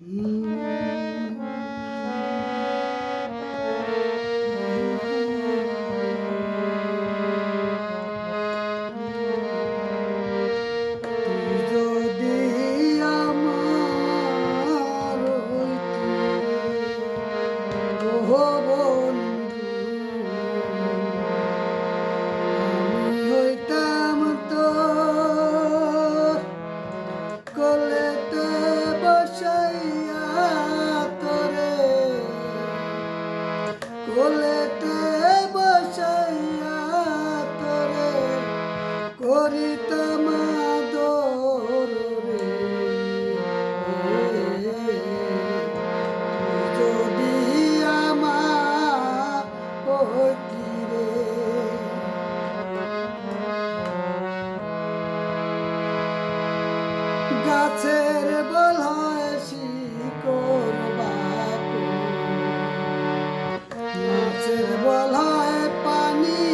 Oh, boy. গাছের বলায় শিকড় বাপু গাছের বলায় পানি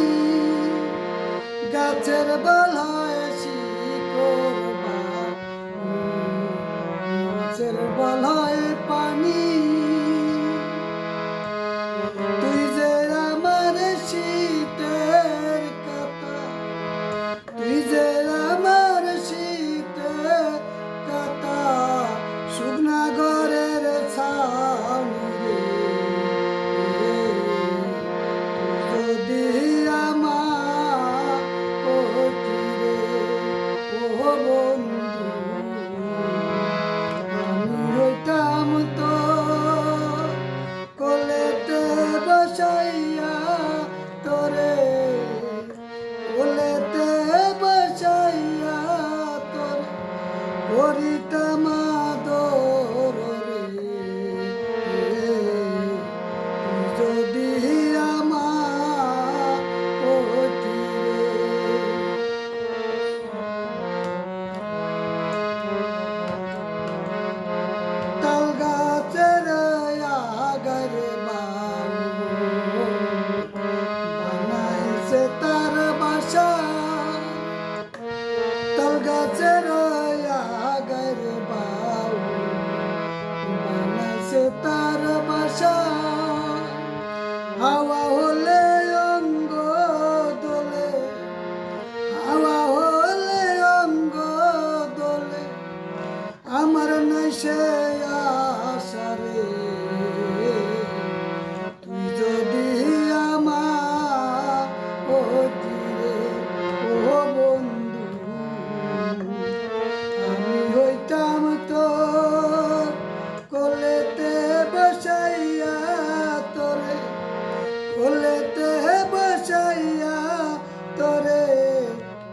গাছের বলায় শিকড় বাপু গাছের বলায় trouble. পেটে বসাইয়া তরে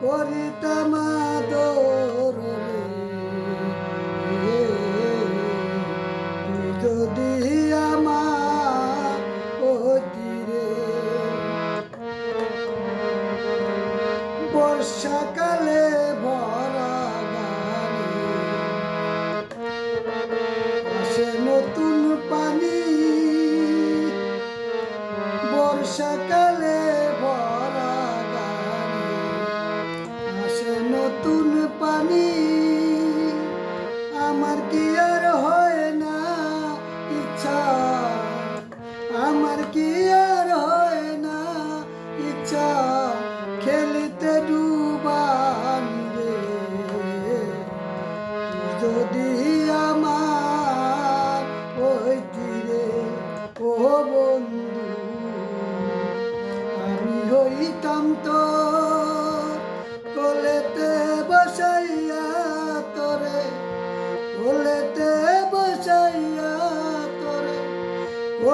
করিতাম আদর যদি আমার অতিরে বর্ষাকালে ভয় me.